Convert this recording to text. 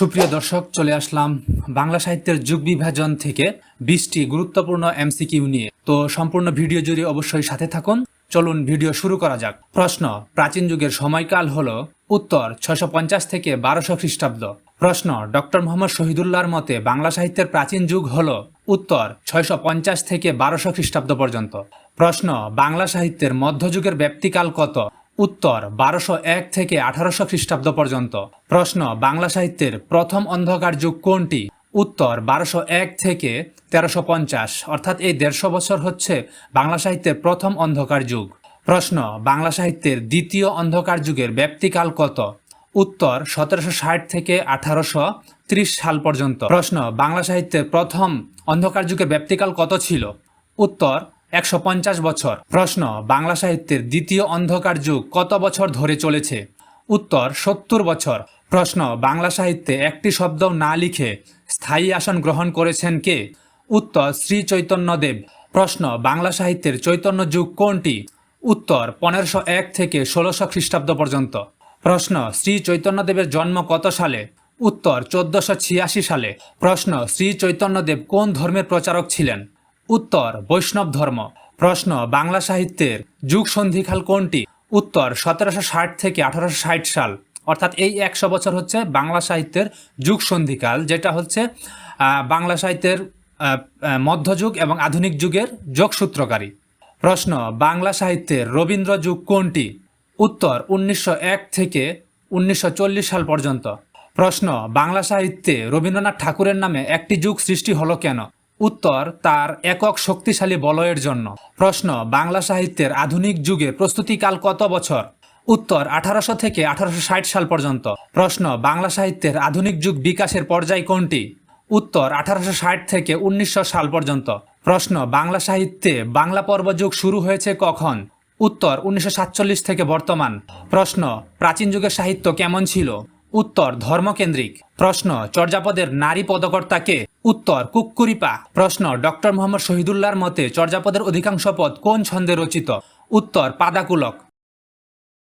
সুপ্রিয় দর্শক, চলে আসলাম বাংলা সাহিত্যের যুগ বিভাজন থেকে বিশটি গুরুত্বপূর্ণ এমসিকিউ নিয়ে। তো সম্পূর্ণ ভিডিও জুড়ে অবশ্যই সাথে থাকুন। চলুন ভিডিও শুরু করা যাক। প্রশ্ন, প্রাচীন যুগের সময়কাল হল, উত্তর পঞ্চাশ থেকে বারোশো খ্রিস্টাব্দ। প্রশ্ন, ডক্টর মোহাম্মদ শহীদুল্লাহর মতে বাংলা সাহিত্যের প্রাচীন যুগ হল, উত্তর, ছয়শো পঞ্চাশ থেকে বারোশো খ্রিস্টাব্দ পর্যন্ত। প্রশ্ন, বাংলা সাহিত্যের মধ্যযুগের ব্যাপ্তিকাল কত? উত্তর বারোশো এক থেকে আঠারোশো খ্রিস্টাব্দ পর্যন্ত। প্রশ্ন, বাংলা সাহিত্যের প্রথম অন্ধকার যুগ কোনটি? উত্তর, বারোশো এক থেকে তেরোশো পঞ্চাশ, অর্থাৎ এই দেড়শো বছর হচ্ছে বাংলা সাহিত্যের প্রথম অন্ধকার যুগ। প্রশ্ন, বাংলা সাহিত্যের দ্বিতীয় অন্ধকার যুগের ব্যাপ্তিকাল কত? উত্তর, সতেরোশো ষাট থেকে আঠারোশো ত্রিশ সাল পর্যন্ত। প্রশ্ন, বাংলা সাহিত্যের প্রথম অন্ধকার যুগের ব্যাপ্তিকাল কত ছিল? উত্তর একশো পঞ্চাশ বছর। প্রশ্ন, বাংলা সাহিত্যের দ্বিতীয় অন্ধকার যুগ কত বছর ধরে চলেছে? উত্তর, সত্তর বছর। প্রশ্ন, বাংলা সাহিত্যে একটি শব্দ না লিখে স্থায়ী আসন গ্রহণ করেছেন কে? উত্তর, শ্রী চৈতন্যদেব। প্রশ্ন, বাংলা সাহিত্যের চৈতন্য যুগ কোনটি? উত্তর, পনেরোশো এক থেকে ষোলোশো খ্রিস্টাব্দ পর্যন্ত। প্রশ্ন, শ্রী চৈতন্যদেবের জন্ম কত সালে? উত্তর, চোদ্দশো ছিয়াশি সালে। প্রশ্ন, শ্রী চৈতন্যদেব কোন ধর্মের প্রচারক ছিলেন? উত্তর বৈষ্ণব ধর্ম। প্রশ্ন, বাংলা সাহিত্যের যুগ সন্ধিকাল কোনটি? উত্তর, সতেরোশো ষাট থেকে আঠারোশো ষাট সাল। অর্থাৎ এই একশো বছর হচ্ছে বাংলা সাহিত্যের যুগ সন্ধিকাল যেটা হচ্ছে বাংলা সাহিত্যের মধ্যযুগ এবং আধুনিক যুগের যোগসূত্রকারী। প্রশ্ন, বাংলা সাহিত্যের রবীন্দ্র যুগ কোনটি? উত্তর, উনিশশো এক থেকে উনিশশো চল্লিশ সাল পর্যন্ত। প্রশ্ন, বাংলা সাহিত্যে রবীন্দ্রনাথ ঠাকুরের নামে একটি যুগ সৃষ্টি হলো কেন? উত্তর তার একক শক্তিশালী বলয়ের জন্য। প্রশ্ন, বাংলা সাহিত্যের আধুনিক যুগে প্রস্তুতিকাল কত বছর? উত্তর, আঠারোশো থেকে আঠারোশো ষাট সাল পর্যন্ত। প্রশ্ন, বাংলা সাহিত্যের আধুনিক যুগ বিকাশের পর্যায় কোনটি? উত্তর, আঠারোশো ষাট থেকে উনিশশো সাল পর্যন্ত। প্রশ্ন, বাংলা সাহিত্যে বাংলা পর্ব যুগ শুরু হয়েছে কখন? উত্তর, উনিশশো সাতচল্লিশ থেকে বর্তমান। প্রশ্ন, প্রাচীন যুগের সাহিত্য কেমন ছিল? উত্তর ধর্মকেন্দ্রিক। প্রশ্ন, চর্যাপদের নারী পদকর্তাকে উত্তর কুক্কুরিপা। প্রশ্ন, ডক্টর মোহাম্মদ শহীদুল্লাহর মতে চর্যাপদের অধিকাংশ পদ কোন ছন্দে রচিত? উত্তর, পাদাকুলক।